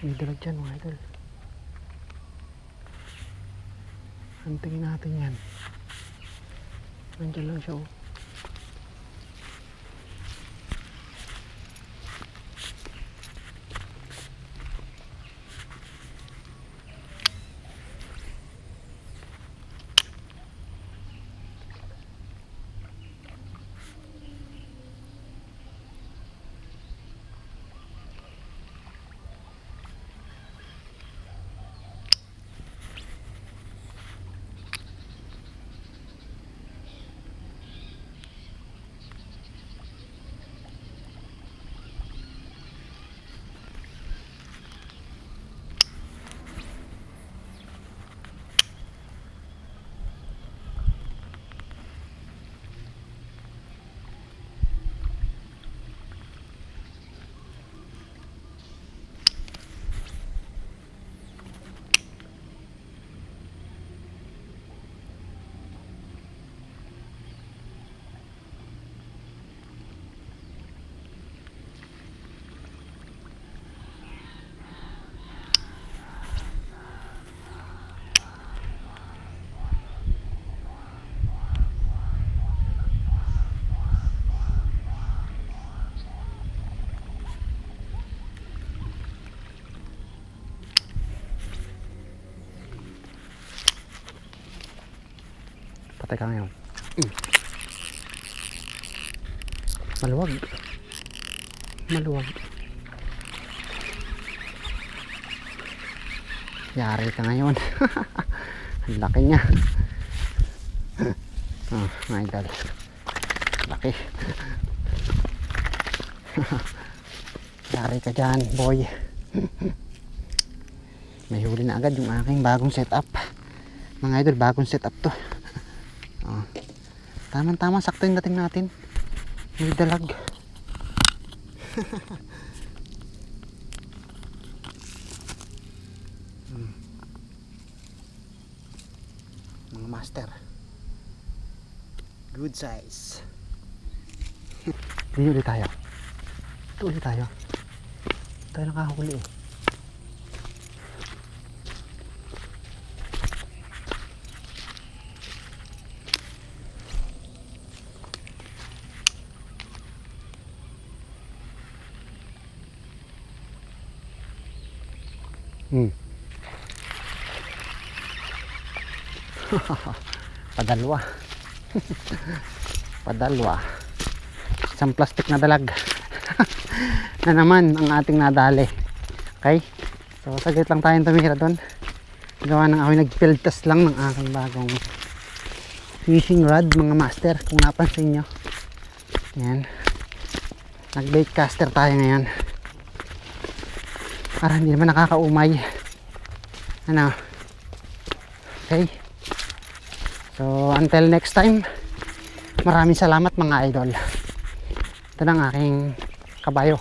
May dalag dyan mga idol. Hantingin natin yan. Nandiyan lang siya oh. Patay ka ngayon. Mm. Maluwag. Maluwag. Yari ka ngayon. Ang laki niya. oh, my God. Laki. Yari ka dyan, boy. May huli na agad yung aking bagong setup. Mga idol, bagong setup to. Oh. Tama-tama, sakto yung dating natin. May dalag. Hmm. Mga master. Good size. Dito ulit tayo. Ito ulit tayo. Tayo nakahuli eh. Hmm. Padalwa. Padalwa. Isang plastic na dalag. na naman ang ating nadali. Okay? So, saglit lang tayong tumira doon. Gawa ng ako nag-field test lang ng aking bagong fishing rod, mga master, kung napansin nyo. Yan. Nag-bait caster tayo ngayon para hindi naman nakakaumay. Ano? Okay. So until next time maraming salamat mga idol. Ito ang aking kabayo